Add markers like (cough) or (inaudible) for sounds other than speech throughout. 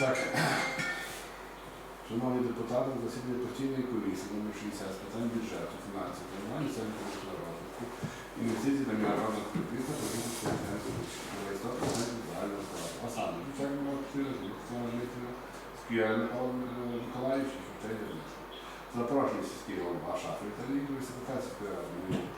Так. Шановні депутати, на засідання постійної комісії номер 60 з питань бюджету, фінансів, планування центру розвитку, інвестицій та міжнародних підприємств та розвитку процентів загального складу. А саме, звичайно, активно, Олександр Дмитрівна, Скіяльник Павло Миколаївич і Фортей Дернич. Запрошую сільський голова Шафи Віталій, і секретар сільської ради,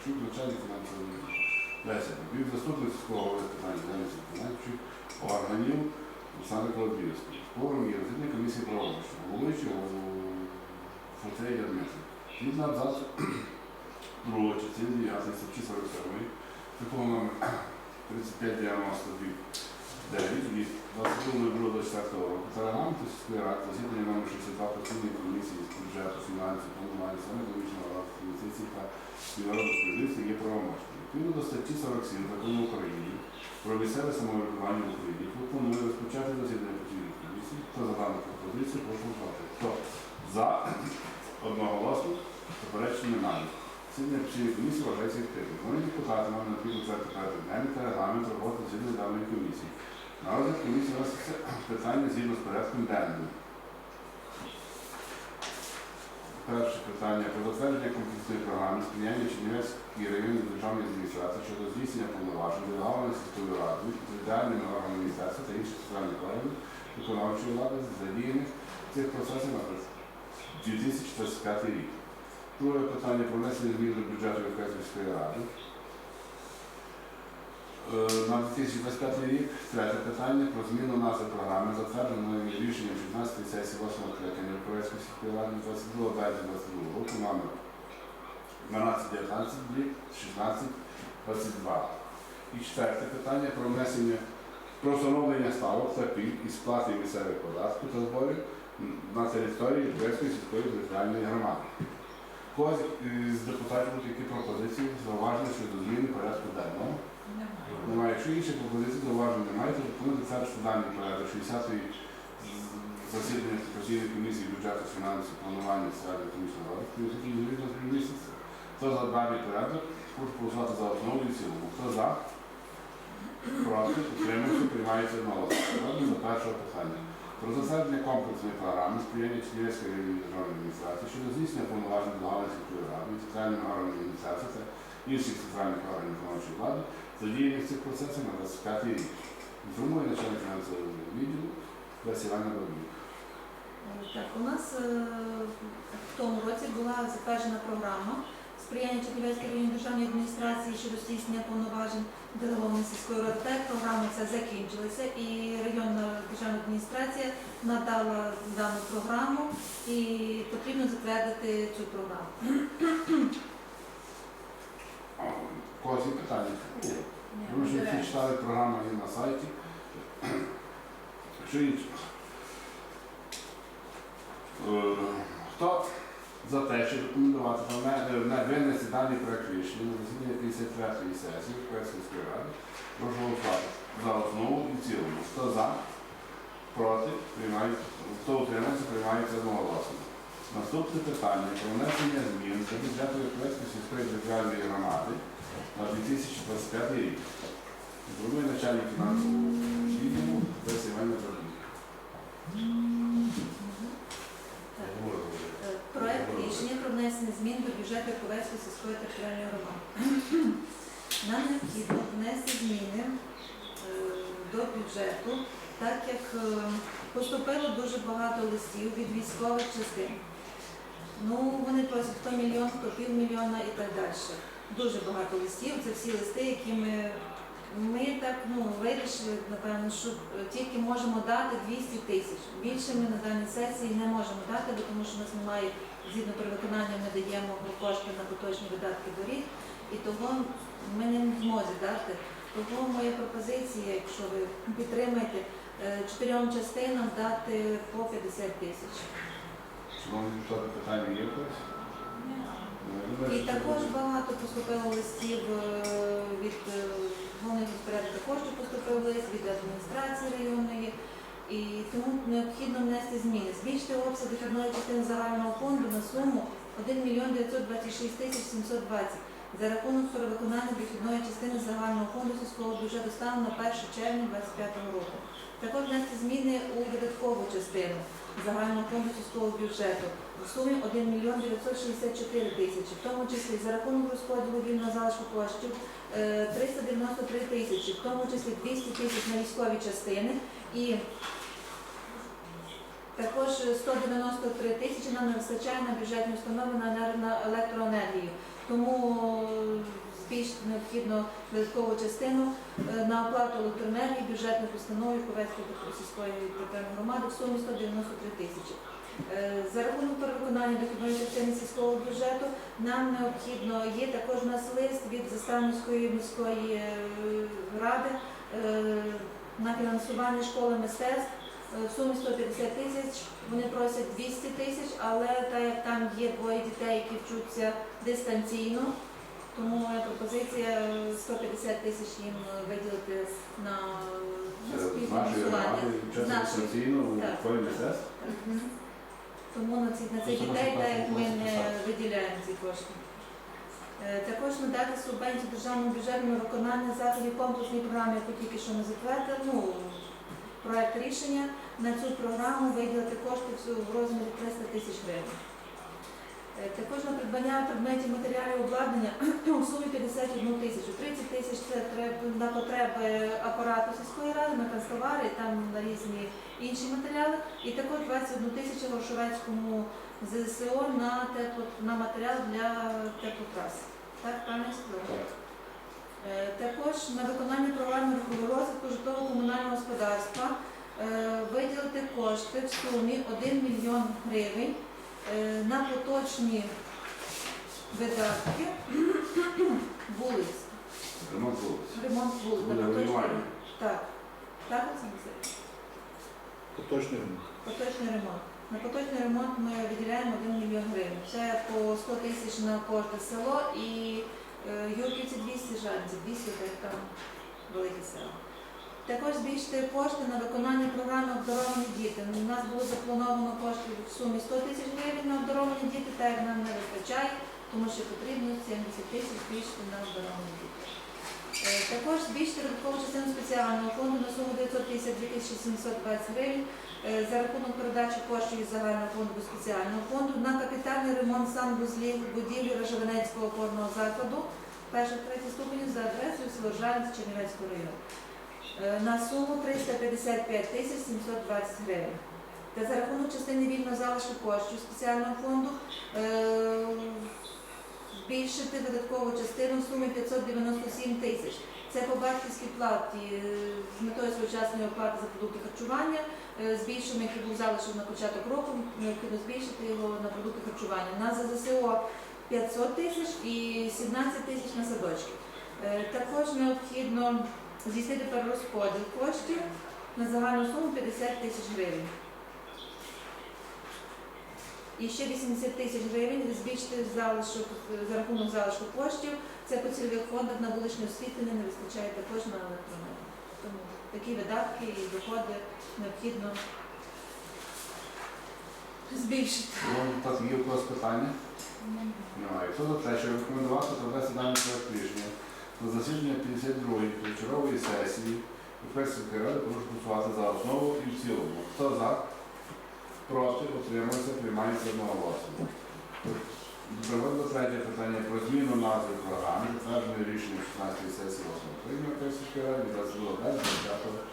Чук, начальник фінансової Леся Бів, заступник сільського голови питань діяльності фінансів, органів Олександр Колодвівський. Форум є розвідної комісії правовища, головуючий Фортей Дернич. Згідно абзацу другого частини 9 статті 47, такого номер 3592 9 від 22.24 року та регламенту сільської ради засідання номер 62 постійної комісії з бюджету, фінансів, планування, економічного розвитку, інвестицій та міжнародних будівництва є правомочним. Відповідно до статті 47 закону України про місцеве самоврядування в Україні пропоную розпочати засідання постійної комісії. Хто за дану пропозицію, прошу голосувати. Хто за одноголосно, заперечень немає. Засідання постійної комісії вважається відкритим. Вони депутати нам необхідно порядок денний та регламент роботи засідання даної комісії. На розгляд комісії питання згідно з порядком денним. Перше питання про затвердження комплексної програми сприяння Чернівецькій районній державної адміністрації щодо здійснення повноважень делегованих сільською радою, територіальними органами міністерства та інших центральних органів виконавчої влади, задіяних цих процесах на 2025 рік. Друге питання про внесення змін до бюджету Європейської ради. Е, На 2025 рік третє питання про зміну назви програми, затвердженої рішенням 16 сесії 8 скликання Європейської сільської ради 22 березня 22 року номер 1219 рік 1622. І четверте питання про внесення про встановлення ставок та пільг і сплати місцевих податків та зборів на території Європейської сільської територіальної громади. Когось із депутатів будуть які пропозиції зауваження щодо зміни порядку денного. Немає. Якщо інших пропозицій зауважень немає, то пропоную затвердити даний порядок 60-ї засідання постійної комісії бюджету, фінансів, планування соціальної економічного розвитку, відповідно з місяця. Хто за даний порядок, прошу голосувати за основу і цілому. Хто за? Проти, утримався, приймається одноголосно. Переходимо до першого питання. Про затвердження комплексної програми сприяння Чернівецької районної адміністрації щодо здійснення повноважень сільської ради, центральними органами адміністрації та інших центральних органів виконавчої влади, в цих процесах на 25 рік. Інформує начальник фінансового відділу Леся Бабюк. Так, у нас е, в тому році була затверджена програма сприяння Чернівецької районної державної адміністрації щодо здійснення повноважень делегованої сільської ради. Так, програма ця закінчилася і районна державна адміністрація надала дану програму і потрібно затвердити цю програму. Когось є питання? Ви вже всі читали програму є на сайті. Що інше? Е, Хто за те, щоб рекомендувати на- на винести даний проект рішення на засідання 53-ї сесії Персівської ради, прошу голосувати за основу і цілому. Хто за, проти, приймають, хто утримається, приймається одноголосно. Наступне питання про внесення змін до бюджету Європейської сільської територіальної громади на 2025 рік. Інформує начальник фінансового відділу Леся Івана Бабюк. Так. Е, Проект рішення про внесення змін до бюджету Ковецької сільської територіальної громади. Нам необхідно внести зміни е, до бюджету, так як е, поступило дуже багато листів від військових частин. Ну, вони просять хто мільйон, хто півмільйона і так далі. Дуже багато листів. Це всі листи, які ми, ми так ну, вирішили, напевно, що е, тільки можемо дати 200 тисяч. Більше ми на даній сесії не можемо дати, бо тому що у нас немає, згідно при виконанні ми даємо кошти на поточні видатки доріг, і того ми не змозі дати. Тому моя пропозиція, якщо ви підтримаєте, е, чотирьом частинам дати по 50 тисяч. Шановні депутати, питання є? Ну, І також багато поступило листів е, від е, головних коштів поступив від адміністрації районної. І тому необхідно внести зміни. Збільшити обсяг дохідної частини загального фонду на суму 1 мільйон 926 тисяч 720. За рахунок перевиконання дохідної частини загального фонду сільського бюджету станом на 1 червня 2025 року. Також внести зміни у видаткову частину загального фонду сільського бюджету в сумі 1 мільйон 964 тисячі, в тому числі за рахунок розподілу вільного залишку коштів е, 393 тисячі, в тому числі 200 тисяч на військові частини і також 193 тисячі нам не вистачає на бюджетні установи на електроенергію. Тому е, збільшити необхідно додаткову частину е, на оплату електроенергії бюджетних установ Ковецької сільської територіальної громади в сумі 193 тисячі. Е, За рахунок перевиконання дохідної частини сільського бюджету нам необхідно, є також у нас лист від Заставницької міської ради на фінансування школи мистецтв в сумі 150 тисяч. Вони просять 200 тисяч, але так як там є двоє дітей, які вчаться дистанційно, тому моя пропозиція е, 150 тисяч їм е, виділити на Це з нашої співфінансування. громади, З чесно нашої. дистанційно у Так. Тому на цих дітей так як ми не виділяємо ці кошти. Е, Також надати субвенцію державному бюджету на виконання заходів комплексної програми, яку тільки що ми затвердили, ну, проект рішення на цю програму виділити кошти в- розмірі 300 тисяч гривень. Е, Також на придбання предметів матеріалів обладнання (clears throat) у сумі 51 тисячу. 30 тисяч це на потреби апарату сільської ради, на канцтовари, там на різні інші матеріали. І також 21 тисячу грошовецькому ЗСО на тепло на матеріал для теплотрас. Так, пане Сидоре? Е, Також на виконання програми рухового розвитку житлово-комунального господарства е, виділити кошти в сумі 1 мільйон гривень е, на поточні видатки (clears throat) вулиць. Ремонт вулиць. Ремонт вулиць. На поточні- Так. Так, Васильович? Поточний Поточний ремонт. На поточний ремонт ми виділяємо 1 мільйон гривень. Це по 100 тисяч на кожне село і Юрківці 200 Жанці, 200 так там велике село. Також збільшити кошти на виконання програми обдаровані діти. У нас було заплановано кошти в сумі 100 тисяч гривень на обдаровані діти, так як нам не вистачає, тому що потрібно 70 тисяч збільшити на обдаровані діти. Е, Також збільшити додаткову частину спеціального фонду на суму 952 720 гривень е, за рахунок передачі коштів із загального фонду до спеціального фонду на капітальний ремонт санвузлів будівлі Рожевенецького опорного закладу перших третіх ступенів за адресою село Чернівецького району е, на суму 355 тисяч 720 гривень. Та за рахунок частини вільного залишку коштів спеціального фонду збільшити видаткову частину в сумі 597 тисяч. Це по батьківській платі е, з метою своєчасної оплати за продукти харчування. Е, Збільшимо, який був залишок на початок року, необхідно збільшити його на продукти харчування. На ЗЗСО 500 тисяч і 17 тисяч на садочки. Е, Також необхідно здійснити перерозподіл коштів на загальну суму 50 тисяч гривень. І ще 80 тисяч гривень збільшити залишок за рахунок залишку коштів. Це по цільових фондах на вуличне освітлення не вистачає також на електроенергію. Тому такі видатки і доходи необхідно збільшити. Ну, Так, є у когось питання? Немає. Хто за те, що рекомендувати провести даний проект рішення на засідання 52-ї вечорової сесії у Укрської ради прошу голосувати за основу і в цілому. Хто за? Проти? Утримався? Приймається одноголосно. Приводимо третє питання про зміну назви програми, затвердженої рішенням 16-ї сесії 8 Україна Укрської ради 22 березня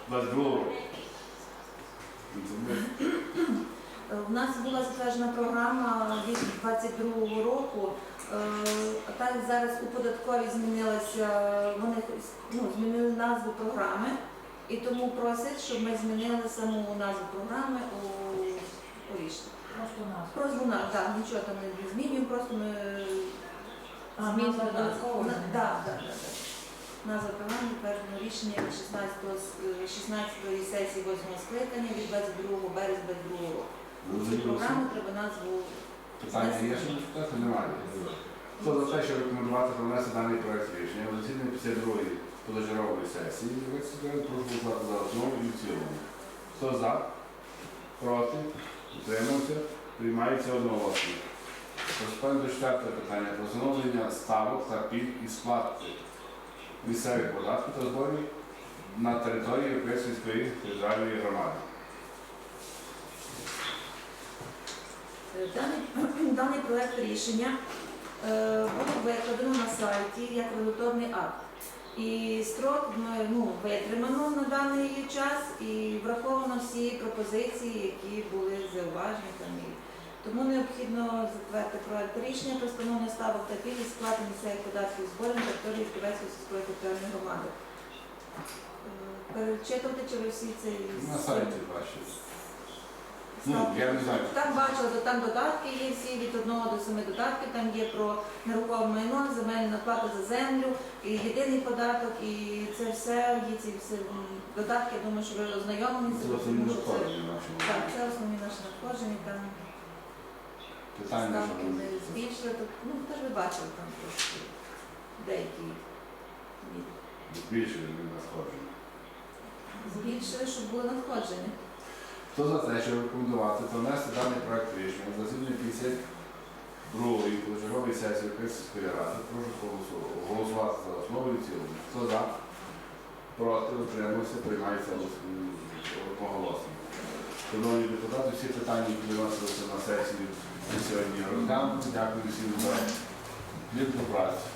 22 року. У нас була затверджена програма від 22 року. Е, Так зараз у податковій змінилася, вони ну, змінили назву програми, і тому просять, щоб ми змінили саму назву програми у, у рішенні. Просто нас. Просто на так, нічого там не змінюємо, просто ми А, змінюємо назва додатково на- змінюється. да, да, да, да. Назва програми затверджено рішення від 16 с- 16 сесії 8 скликання від 22 березня 22 року. Цю зрозуміло. програму треба назву Питання є, що депутати? Немає. Хто за те, щоб рекомендувати провести даний проект рішення на засіданні 52-ї позачергової сесії ради, прошу голосувати за основу і в цілому. Хто за? Проти? Утримався? Приймається одноголосно. Розповідно до четвертого питання про встановлення ставок та пільг і сплати місцевих податків та зборів на території Європейської територіальної громади. Даний, даний проект рішення е, було викладено на сайті як регуляторний акт. І строк ми, ну, витримано на даний час і враховано всі пропозиції, які були зауважені там. Тому необхідно затвердити проект рішення про встановлення ставок та пільг сплати місцевих податків зборів на території Кривецької сільської територіальної громади. Е, Перечитувати, чи ви всі це На сайті бачите. Ну, я не знаю. там бачила, то там додатки є всі від 1 до 7 додатків, там є про нерухоме майно, земельна плата за землю, і єдиний податок, і це все, є ці всі додатки, я думаю, що ви ознайомлені Це основні тому що це- надходження нашого. Так, це основні наші надходження, там Питання, ставки ми що збільшили, то, ну теж ви бачили там трошки деякі збільшили надходження. збільшили, щоб були надходження. Хто за те, щоб рекомендувати та внести даний проект рішення на засідання 52-ї позачергової сесії Київської ради, прошу голосувати за основу і цілому. Хто за? Проти, утримався, приймається одноголосно. Шановні депутати, всі питання, які виносилися на сесію сьогодні розглянуті. Дякую всім за плідну працю.